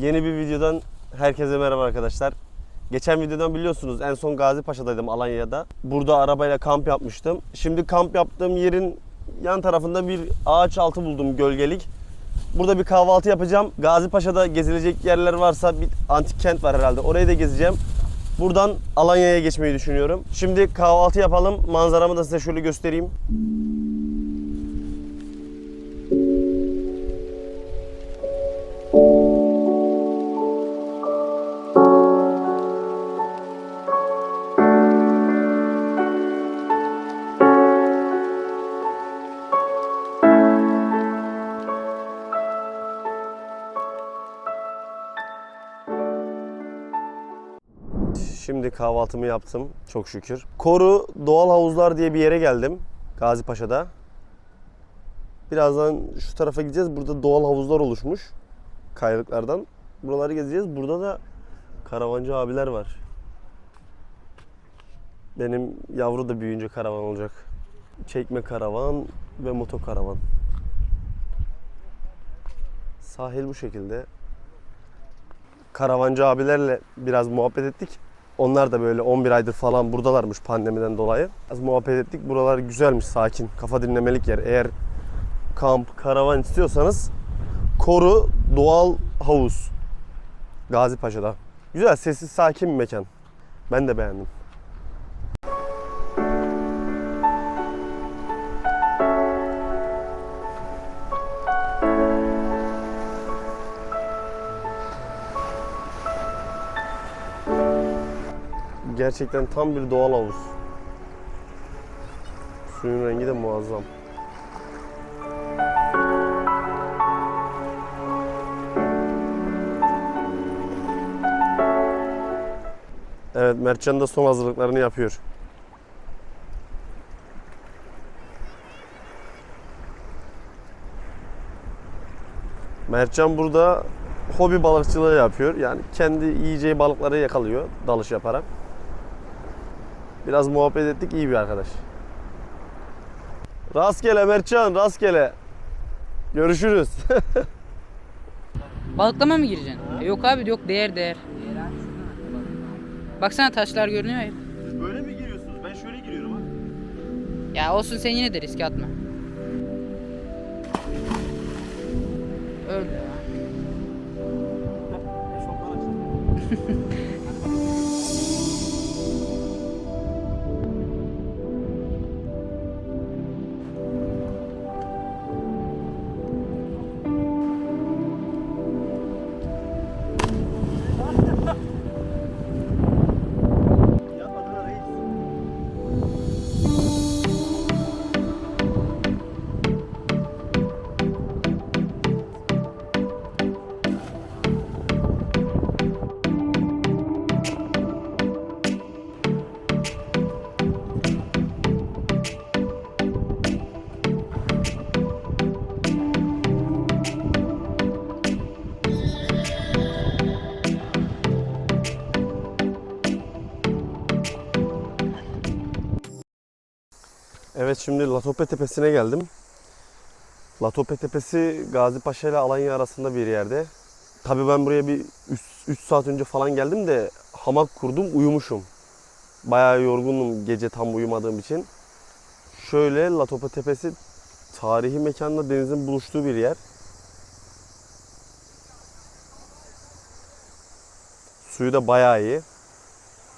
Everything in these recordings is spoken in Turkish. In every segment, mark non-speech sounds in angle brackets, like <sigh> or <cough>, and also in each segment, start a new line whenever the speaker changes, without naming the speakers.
Yeni bir videodan herkese merhaba arkadaşlar. Geçen videodan biliyorsunuz en son Gazi Paşa'daydım Alanya'da. Burada arabayla kamp yapmıştım. Şimdi kamp yaptığım yerin yan tarafında bir ağaç altı buldum gölgelik. Burada bir kahvaltı yapacağım. Gazi Paşa'da gezilecek yerler varsa bir antik kent var herhalde. Orayı da gezeceğim. Buradan Alanya'ya geçmeyi düşünüyorum. Şimdi kahvaltı yapalım. Manzaramı da size şöyle göstereyim. Kahvaltımı yaptım çok şükür. Koru Doğal Havuzlar diye bir yere geldim. Gazi Paşa'da. Birazdan şu tarafa gideceğiz. Burada doğal havuzlar oluşmuş. Kayalıklardan. Buraları gezeceğiz. Burada da karavancı abiler var. Benim yavru da büyüyünce karavan olacak. Çekme karavan ve moto karavan. Sahil bu şekilde. Karavancı abilerle biraz muhabbet ettik. Onlar da böyle 11 aydır falan buradalarmış pandemiden dolayı. Az muhabbet ettik. Buralar güzelmiş, sakin. Kafa dinlemelik yer. Eğer kamp, karavan istiyorsanız Koru Doğal Havuz. Gazi Paşa'da. Güzel, sessiz, sakin bir mekan. Ben de beğendim. Gerçekten tam bir doğal havuz. Suyun rengi de muazzam. Evet Mertcan da son hazırlıklarını yapıyor. Mertcan burada hobi balıkçılığı yapıyor. Yani kendi yiyeceği balıkları yakalıyor dalış yaparak. Biraz muhabbet ettik iyi bir arkadaş. Rastgele Mertcan rastgele. Görüşürüz. <laughs>
Balıklama mı gireceksin? E, yok abi yok değer değer. Baksana taşlar görünüyor ya.
Böyle mi giriyorsunuz? Ben şöyle giriyorum ha.
Ya olsun sen yine de riske atma. Öyle ya. <laughs>
Evet şimdi Latope Tepesi'ne geldim. Latope Tepesi Gazi Paşa ile Alanya arasında bir yerde. Tabii ben buraya bir 3 saat önce falan geldim de hamak kurdum uyumuşum. Bayağı yorgunum gece tam uyumadığım için. Şöyle Latope Tepesi tarihi mekanla denizin buluştuğu bir yer. Suyu da bayağı iyi.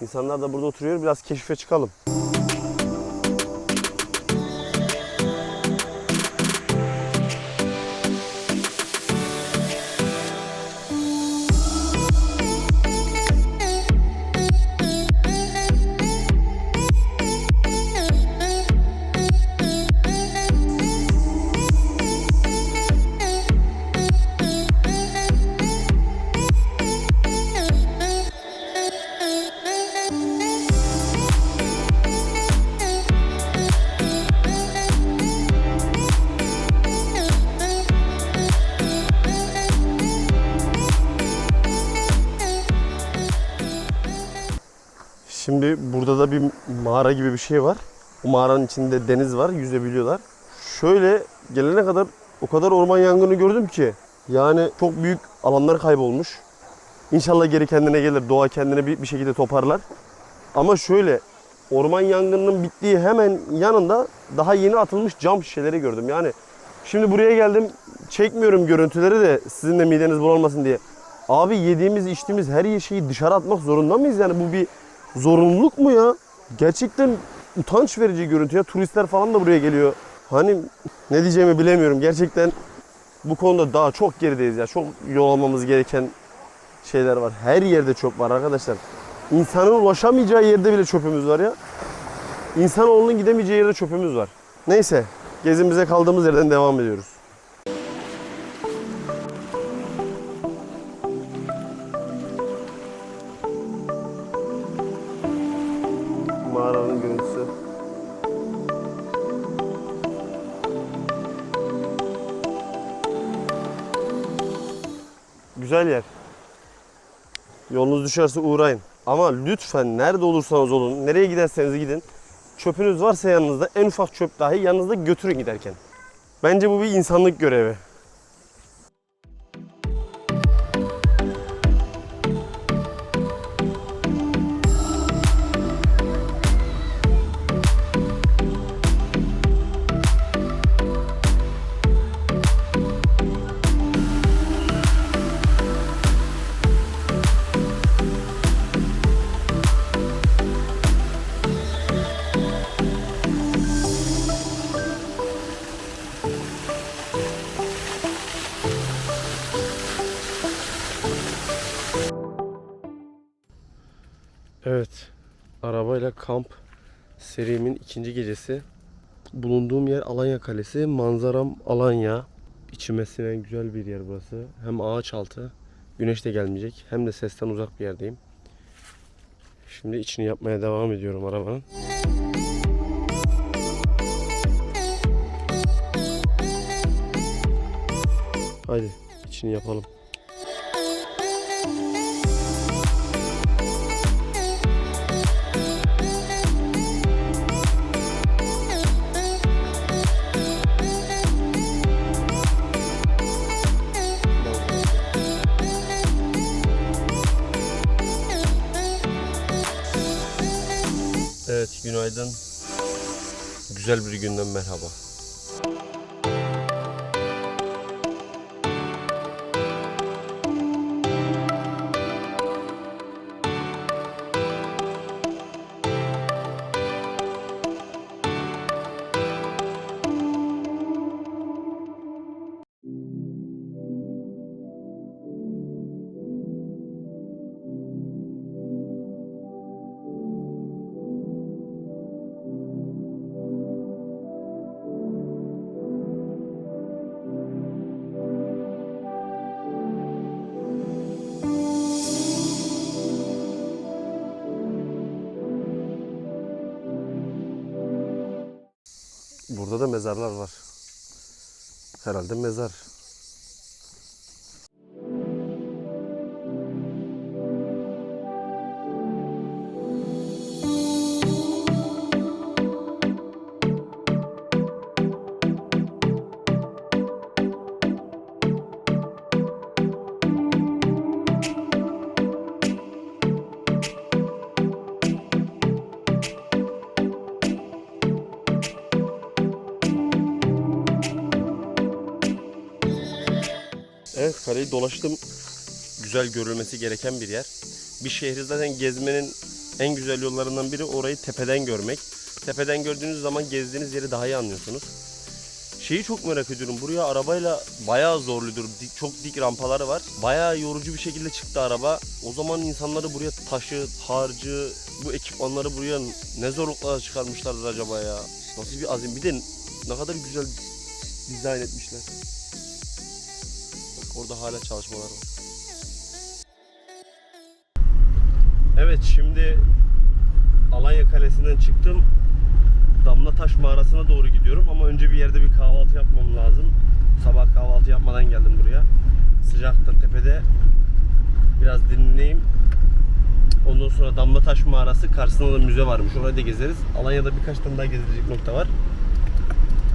İnsanlar da burada oturuyor. Biraz keşfe çıkalım. Şimdi burada da bir mağara gibi bir şey var. O mağaranın içinde deniz var, yüzebiliyorlar. Şöyle gelene kadar o kadar orman yangını gördüm ki. Yani çok büyük alanlar kaybolmuş. İnşallah geri kendine gelir. Doğa kendine bir, bir şekilde toparlar. Ama şöyle orman yangınının bittiği hemen yanında daha yeni atılmış cam şişeleri gördüm. Yani şimdi buraya geldim çekmiyorum görüntüleri de sizin de mideniz bulanmasın diye. Abi yediğimiz içtiğimiz her şeyi dışarı atmak zorunda mıyız? Yani bu bir zorunluluk mu ya? Gerçekten utanç verici görüntü ya. Turistler falan da buraya geliyor. Hani ne diyeceğimi bilemiyorum. Gerçekten bu konuda daha çok gerideyiz ya. Çok yol almamız gereken şeyler var. Her yerde çöp var arkadaşlar. İnsanın ulaşamayacağı yerde bile çöpümüz var ya. İnsanoğlunun gidemeyeceği yerde çöpümüz var. Neyse gezimize kaldığımız yerden devam ediyoruz. Yolunuz düşerse uğrayın. Ama lütfen nerede olursanız olun, nereye giderseniz gidin. Çöpünüz varsa yanınızda en ufak çöp dahi yanınızda götürün giderken. Bence bu bir insanlık görevi. Kamp serimin ikinci gecesi. Bulunduğum yer Alanya Kalesi, manzaram Alanya. İçime sinen güzel bir yer burası. Hem ağaç altı, güneş de gelmeyecek, hem de sesten uzak bir yerdeyim. Şimdi içini yapmaya devam ediyorum arabanın. Haydi içini yapalım. Evet, günaydın. Güzel bir günden merhaba. Burada da mezarlar var. Herhalde mezar. Evet kaleyi dolaştım. Güzel görülmesi gereken bir yer. Bir şehri zaten gezmenin en güzel yollarından biri orayı tepeden görmek. Tepeden gördüğünüz zaman gezdiğiniz yeri daha iyi anlıyorsunuz. Şeyi çok merak ediyorum. Buraya arabayla bayağı zorludur. Çok dik rampaları var. Bayağı yorucu bir şekilde çıktı araba. O zaman insanları buraya taşı, harcı, bu ekipmanları buraya ne zorluklar çıkarmışlardır acaba ya. Nasıl bir azim. Bir de ne kadar güzel dizayn etmişler. Bak orada hala çalışmalar var. Evet şimdi Alanya Kalesi'nden çıktım. Damlataş mağarasına doğru gidiyorum ama önce bir yerde bir kahvaltı yapmam lazım. Sabah kahvaltı yapmadan geldim buraya. Sıcakta tepede biraz dinleneyim. Ondan sonra Damlataş mağarası karşısında da müze varmış. Orayı da gezeriz. Alanya'da birkaç tane daha gezilecek nokta var.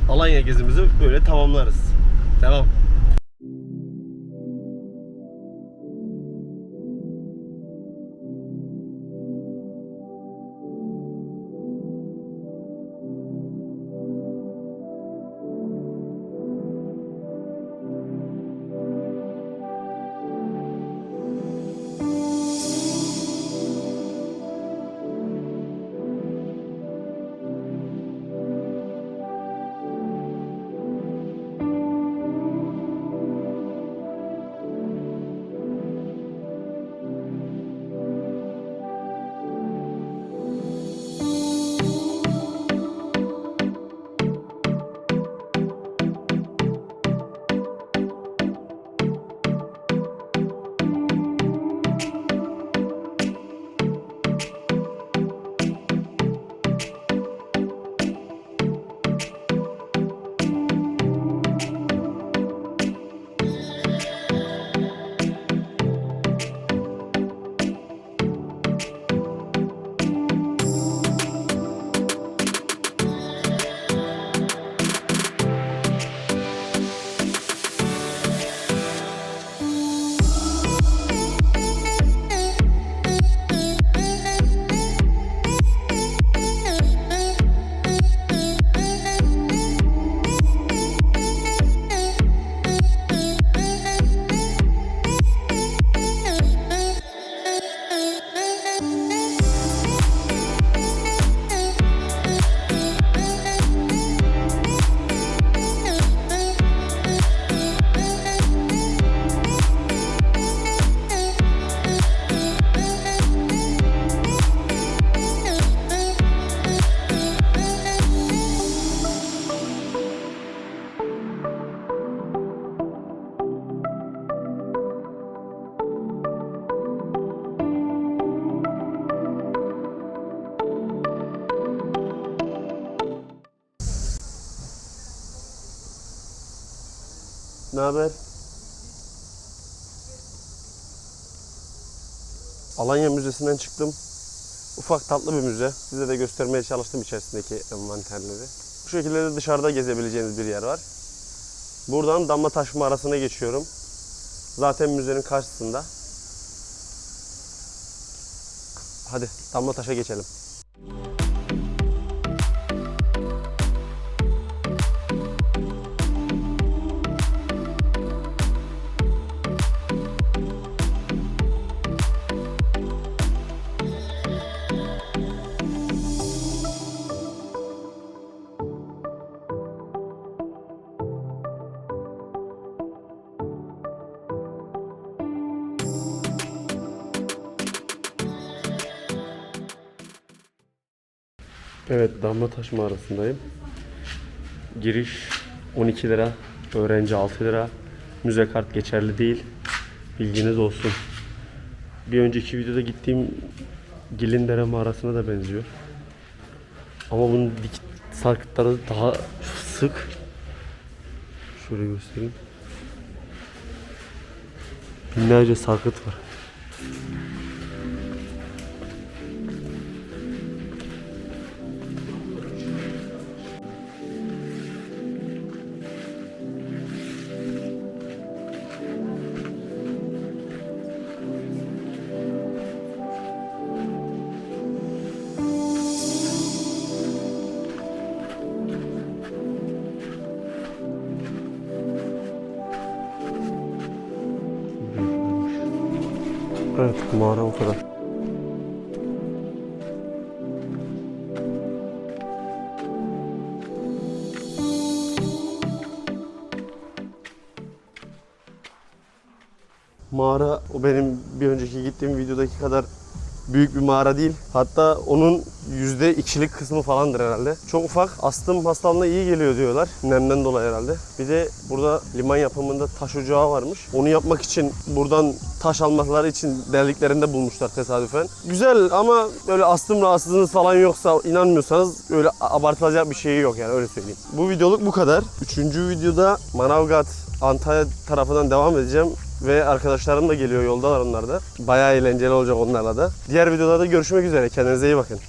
Alanya gezimizi böyle tamamlarız. Tamam. Ne haber? Alanya Müzesi'nden çıktım. Ufak tatlı bir müze. Size de göstermeye çalıştım içerisindeki envanterleri. Bu şekilde de dışarıda gezebileceğiniz bir yer var. Buradan Damlataş Mağarası'na geçiyorum. Zaten müzenin karşısında. Hadi Damlataş'a geçelim. Evet Damlataş mağarasındayım. Giriş 12 lira, öğrenci 6 lira. Müze kart geçerli değil. Bilginiz olsun. Bir önceki videoda gittiğim Gilindere mağarasına da benziyor. Ama bunun dik sarkıtları daha sık. Şöyle göstereyim. Binlerce sarkıt var. Evet mağara o kadar. Mağara o benim bir önceki gittiğim videodaki kadar büyük bir mağara değil. Hatta onun yüzde ikilik kısmı falandır herhalde. Çok ufak. Astım hastalığına iyi geliyor diyorlar. Nemden dolayı herhalde. Bir de burada liman yapımında taş ocağı varmış. Onu yapmak için buradan taş almaları için deliklerinde bulmuşlar tesadüfen. Güzel ama böyle astım rahatsızlığınız falan yoksa inanmıyorsanız öyle abartılacak bir şey yok yani öyle söyleyeyim. Bu videoluk bu kadar. Üçüncü videoda Manavgat Antalya tarafından devam edeceğim. Ve arkadaşlarım da geliyor yoldalar onlar da. Bayağı eğlenceli olacak onlarla da. Diğer videolarda görüşmek üzere. Kendinize iyi bakın.